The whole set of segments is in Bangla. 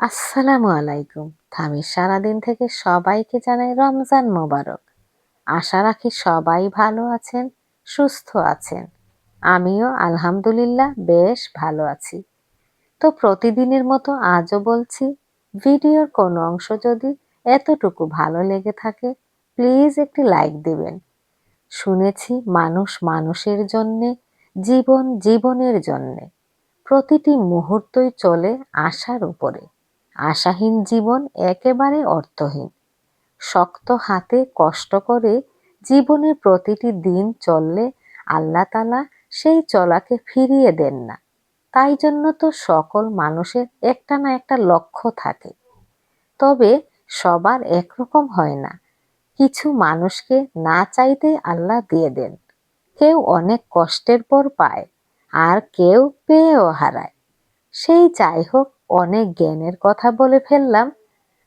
আসসালামু আলাইকুম। আমি সারাদিন থেকে সবাইকে জানাই রমজান মোবারক। আশা রাখি সবাই ভালো আছেন, সুস্থ আছেন। আমিও আলহামদুলিল্লাহ বেশ ভালো আছি। তো প্রতিদিনের মতো আজও বলছি, ভিডিওর কোনো অংশ যদি এতটুকু ভালো লেগে থাকে, প্লিজ একটি লাইক দিবেন। শুনেছি মানুষ মানুষের জন্যে, জীবন জীবনের জন্যে। প্রতিটি মুহূর্তই চলে আশার উপরে। আশাহীন জীবন একেবারে অর্থহীন। শক্ত হাতে কষ্ট করে জীবনের প্রতিটি দিন চললে আল্লাহ তালা সেই চলাকে ফিরিয়ে দেন না। তাই জন্য তো সকল মানুষের একটা না একটা লক্ষ্য থাকে। তবে সবার একরকম হয় না। কিছু মানুষকে না চাইতে আল্লাহ দিয়ে দেন। কেউ অনেক কষ্টের পর পায়, আর কেউ পেয়েও হারায়। সেই যাই হোক অনেক জ্ঞানের কথা বলে ফেললাম।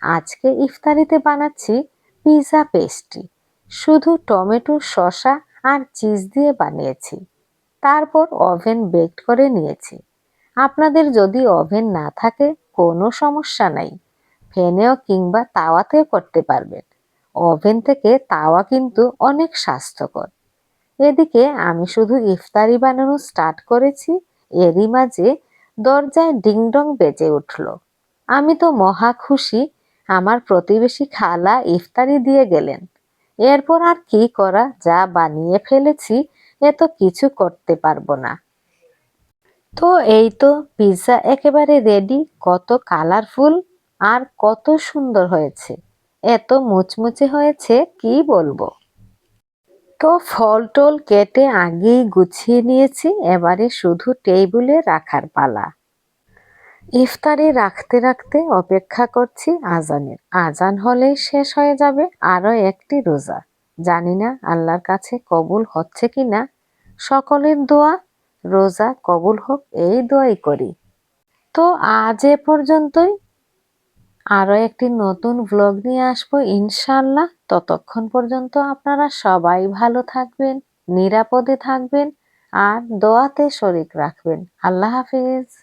আজকে ইফতারিতে বানাচ্ছি পিৎজা পেস্ট্রি। শুধু টমেটো শসা আর চিজ দিয়ে বানিয়েছি। তারপর ওভেন বেক করে নিয়েছি। আপনাদের যদি ওভেন না থাকে, কোনো সমস্যা নাই। ফ্যানেও কিংবা তাওয়াতেও করতে পারবেন। ওভেন থেকে তাওয়া কিন্তু অনেক স্বাস্থ্যকর। এদিকে আমি শুধু ইফতারি বানানো স্টার্ট করেছি, এরই মাঝে দরজায় ডিংডং বেজে উঠল। আমি তো মহা খুশি, আমার প্রতিবেশী খালা ইফতারি দিয়ে গেলেন। এরপর আর কি করা, যা বানিয়ে ফেলেছি, এ তো কিছু করতে পারব না। তো এই তো পিৎজা একেবারে রেডি, কত কালারফুল আর কত সুন্দর হয়েছে। এত মুচমুচে হয়েছে, কি বলব? তো ফল টল কেটে আগেই গুছিয়ে নিয়েছি, এবারে শুধু টেবিলে রাখার পালা। ইফতারি রাখতে রাখতে অপেক্ষা করছি আজানের। আজান হলেই শেষ হয়ে যাবে আরও একটি রোজা। জানি না আল্লাহর কাছে কবুল হচ্ছে কি না। সকলের দোয়া, রোজা কবুল হোক, এই দোয়াই করি। তো আজ এ পর্যন্তই। আরও একটি নতুন ব্লগ নিয়ে আসব ইনশাল্লাহ ততক্ষণ পর্যন্ত আপনারা সবাই ভালো থাকবেন, নিরাপদে থাকবেন, আর দোয়াতে শরিক রাখবেন। আল্লাহ হাফিজ।